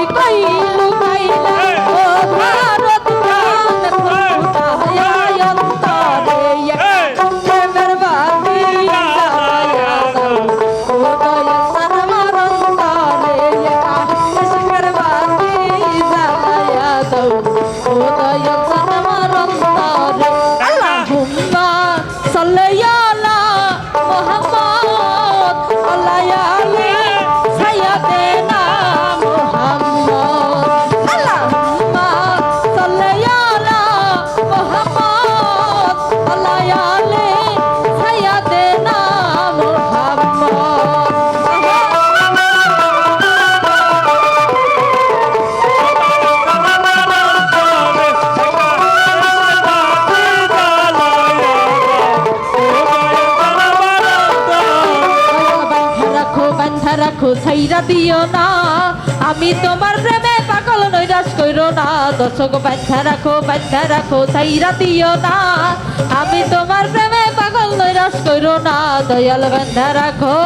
いっ。রাখো ছাইরা দিও না। আমি তোমার প্রেমে পাগল নৈরাশ কইরো না। দর্শক বাচ্চা রাখো বাচ্চা রাখো ছাইরা দিও না। আমি তোমার প্রেমে পাগল নৈরাশ কইরো না। দয়াল বান্ধা রাখো।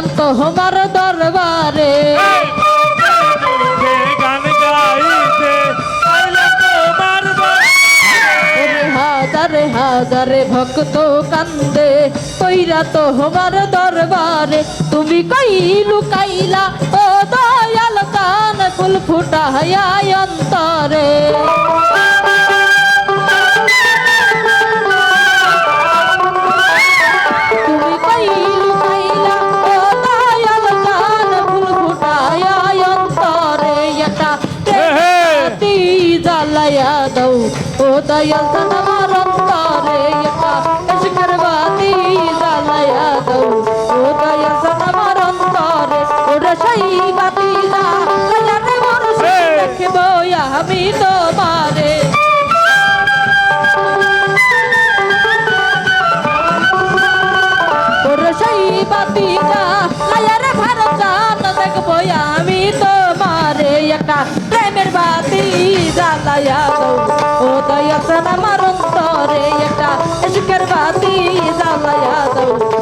গাইলাম তোমার দরবারে হাজারে হাজারে ভক্ত কান্দে কইরা তো তোমার দরবারে। তুমি কই লুকাইলা ও দয়াল কান ফুল ফুটা ফুটাইয়া অন্তরে। দাও। ও দয়াল জান আমার অন্তরে একটা ইশকের বাতি জ্বালায়া দাও। ও দয়াল জান আমার অন্তরে ওরে সেই বাতি জ্বালায়া রে মোর Hey! দেখব আমি তোমারে। তোর সেই বাতিটা লায়ার ভারত চান দেখব আমি তোমারে। একা প্রেমের বাতি জ্বালায়া দাও। ও দয়াসন আমার অন্তরে একটা ইশকের বাতি জ্বালায়া দাও।